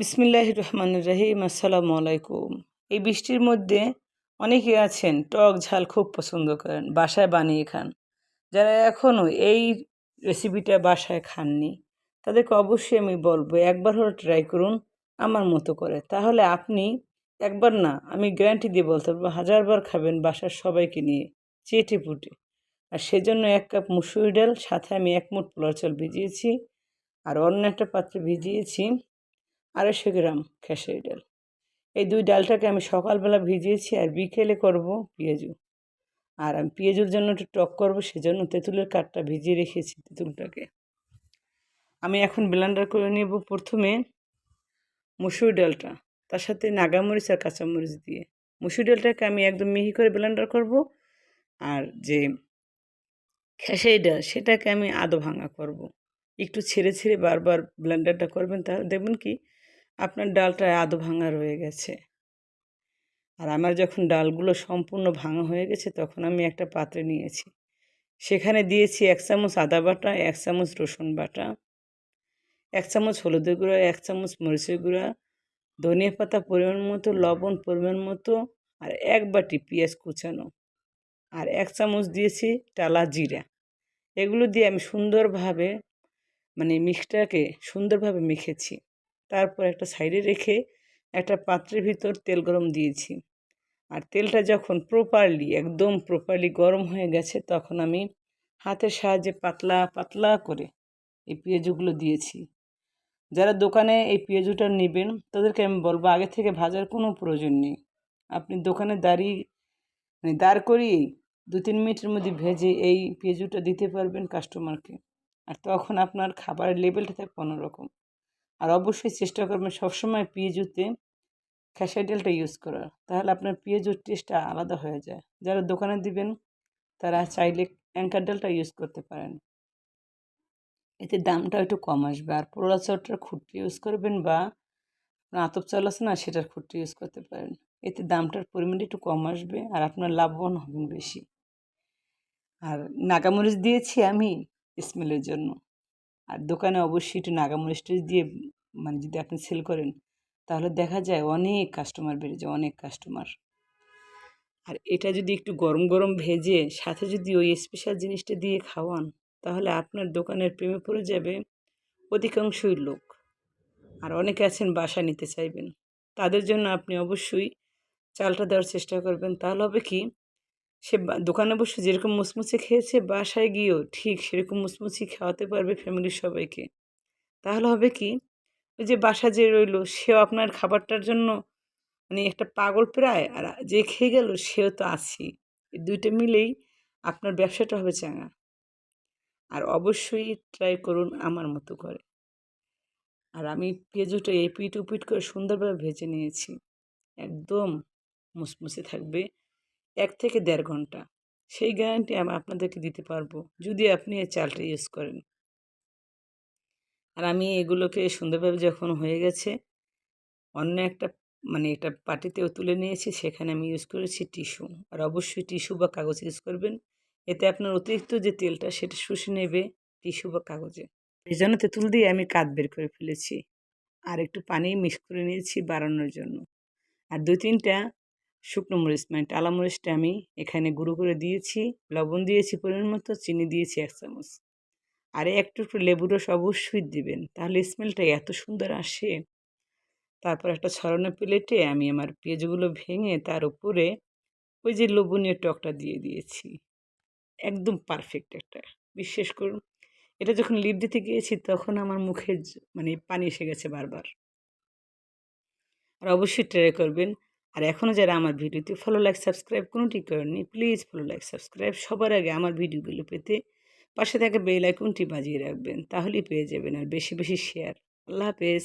বিসমিল্লাহ রহমান রহিম, আসসালামু আলাইকুম। এই বৃষ্টির মধ্যে অনেকে আছেন টক ঝাল খুব পছন্দ করেন, বাসায় বানিয়ে খান। যারা এখনও এই রেসিপিটা বাসায় খাননি, তাদেরকে অবশ্যই আমি বলব, একবার হলে ট্রাই করুন আমার মতো করে। তাহলে আপনি একবার না, আমি গ্যারান্টি দিয়ে বলতে পারব হাজারবার খাবেন বাসার সবাইকে নিয়ে, চেটে পুটে। আর সেজন্য এক কাপ মুসুরি ডাল, সাথে আমি এক মুঠ পোলার চাল ভিজিয়েছি, আর অন্য একটা পাত্রে ভিজিয়েছি আড়াইশো গ্রাম খেসারি ডাল। এই দুই ডালটাকে আমি সকালবেলা ভিজিয়েছি আর বিকেলে করব পেঁয়াজু। আর আমি পেঁয়াজুর জন্য একটু টক করব, সেজন্য তেঁতুলের কাঠটা ভিজিয়ে রেখেছি তেঁতুলটাকে। আমি এখন ব্লেন্ডার করে নেব প্রথমে মুসুর ডালটা, তার সাথে নাগামরিচ আর কাঁচামরিচ দিয়ে। মুসুর ডালটাকে আমি একদম মিহি করে ব্লেন্ডার করব আর যে খেসারি ডাল, সেটাকে আমি আদো ভাঙা করব। একটু ছেড়ে ছেড়ে বারবার ব্লেন্ডারটা করবেন তাহলে দেখবেন কি আপনার ডালটা আধ ভাঙা রয়ে গেছে। আর আমার যখন ডালগুলো সম্পূর্ণ ভাঙা হয়ে গেছে, তখন আমি একটা পাত্রে নিয়েছি। সেখানে দিয়েছি এক চামচ আদা বাটা, এক চামচ রসুন বাটা, এক চামচ হলুদের গুঁড়া, এক চামচ মরিচের গুঁড়া, ধনিয়া পাতা পরিমাণ মতো, লবণ পরিমাণ মতো, আর এক বাটি পেঁয়াজ কুচানো। আর এক চামচ দিয়েছি টালা জিরা। এগুলো দিয়ে আমি সুন্দরভাবে মানে মিক্সটাকে সুন্দরভাবে মেখেছি। তারপর একটা সাইডে রেখে একটা পাত্রের ভিতর তেল গরম দিয়েছি। আর তেলটা যখন প্রপারলি একদম প্রপারলি গরম হয়ে গেছে, তখন আমি হাতের সাহায্যে পাতলা পাতলা করে এই পেঁয়াজুগুলো দিয়েছি। যারা দোকানে এই পেঁয়াজুটা নেবেন, তাদেরকে আমি বলব, আগে থেকে ভাজার কোনো প্রয়োজন নেই। আপনি দোকানে দাঁড়িয়ে মানে দাঁড় করিয়েই দু তিন মিনিটের মধ্যে ভেজে এই পেঁয়াজুটা দিতে পারবেন কাস্টমারকে আর তখন আপনার খাবারের লেভেলটা থাকবে অন্যরকম। আর অবশ্যই চেষ্টা করবেন সবসময় পিঁয়াজুতে খেসারি ডালটা ইউজ করার। তাহলে আপনার পিঁয়াজুর টেস্টটা আলাদা হয়ে যায়। যারা দোকানে দিবেন, তারা চাইলে অ্যাঙ্কার ডালটা ইউজ করতে পারেন। এতে দামটা একটু কম আসবে। আর পোড়া চাউটার খুঁটটি ইউজ করবেন বা আতপ চাল আছে না, সেটার খুঁটটি ইউজ করতে পারেন। এতে দামটার পরিমাণটা একটু কম আসবে আর আপনার লাভবান হবেন বেশি। আর নাগামরিচ দিয়েছি আমি স্মেলের জন্য। আর দোকানে অবশ্যই একটু নাগামরিচ দিয়ে মানে যদি আপনি সেল করেন, তাহলে দেখা যায় অনেক কাস্টমার বেড়ে যায়, অনেক কাস্টমার আর এটা যদি একটু গরম গরম ভেজে, সাথে যদি ওই স্পেশাল জিনিসটা দিয়ে খাওয়ান, তাহলে আপনার দোকানের প্রেমে পড়ে যাবে অধিকাংশই লোক। আর অনেকে আছেন বাসা নিতে চাইবেন, তাদের জন্য আপনি অবশ্যই চালটা দেওয়ার চেষ্টা করবেন। তাহলে হবে কি সে দোকানে বসে যেরকম মুচমুচে খেয়েছে, বাসায় গিয়েও ঠিক সেরকম মুচমুচি খাওয়াতে পারবে ফ্যামিলির সবাইকে। তাহলে হবে কি? ওই যে বাসা যে রইল, সেও আপনার খাবারটার জন্য মানে একটা পাগল প্রায়, আর যে খেয়ে গেল সেও তো আছি। এই দুইটা মিলেই আপনার ব্যবসাটা হবে চাঙা আর অবশ্যই ট্রাই করুন আমার মতো করে। আর আমি পেঁয়াজুটা এই পিট উপিট করে সুন্দরভাবে ভেজে নিয়েছি। একদম মুসমুসে থাকবে। এক থেকে দেড় ঘণ্টা। সেই গ্যারান্টি আমি আপনাদেরকে দিতে পারব, যদি আপনি এই চালটা ইউজ করেন। আর আমি এগুলোকে সুন্দরভাবে যখন হয়ে গেছে, অন্য একটা মানে এটা পাটিতেও তুলে নিয়েছি, সেখানে আমি ইউজ করেছি টিস্যু আর অবশ্যই টিস্যু বা কাগজ ইউজ করবেন। এতে আপনার অতিরিক্ত যে তেলটা, সেটা শুষে নেবে টিস্যু বা কাগজে। এই জন্য তেঁতুল দিয়ে আমি কাত বের করে ফেলেছি। আর একটু পানি মিক্স করে নিয়েছি বাড়ানোর জন্য। আর দু তিনটা শুকনো মরিচ মানে টালা মরিচটা আমি এখানে গুঁড়ো করে দিয়েছি, লবণ দিয়েছি পরিমাণ মতো, চিনি দিয়েছি এক চামচ। আর একটু একটু লেবুর রস অবশ্যই দিবেন, তাহলে স্মেলটা এত সুন্দর আসে। তারপর একটা ছড়ানো প্লেটে আমি আমার পেঁয়াজগুলো ভেঙে তার উপরে ওই যে লবণীয় টকটা দিয়ে দিয়েছি। একদম পারফেক্ট একটা, বিশ্বাস করুন। এটা যখন লিপ দিতে গিয়েছি তখন আমার মুখে মানে পানি এসে গেছে বারবার। আর অবশ্যই ট্রাই করবেন আর এখনও যারা আমার ভিডিওতে ফলো লাইক সাবস্ক্রাইব কোনোটি করেননি প্লিজ ফলো লাইক সাবস্ক্রাইব সবার আগে আমার ভিডিওগুলো পেতে পাশে থাকা বেল আইকনটি বাজিয়ে রাখবেন, তাহলেই পেয়ে যাবেন আর বেশি বেশি শেয়ার আল্লাহ হাফেজ।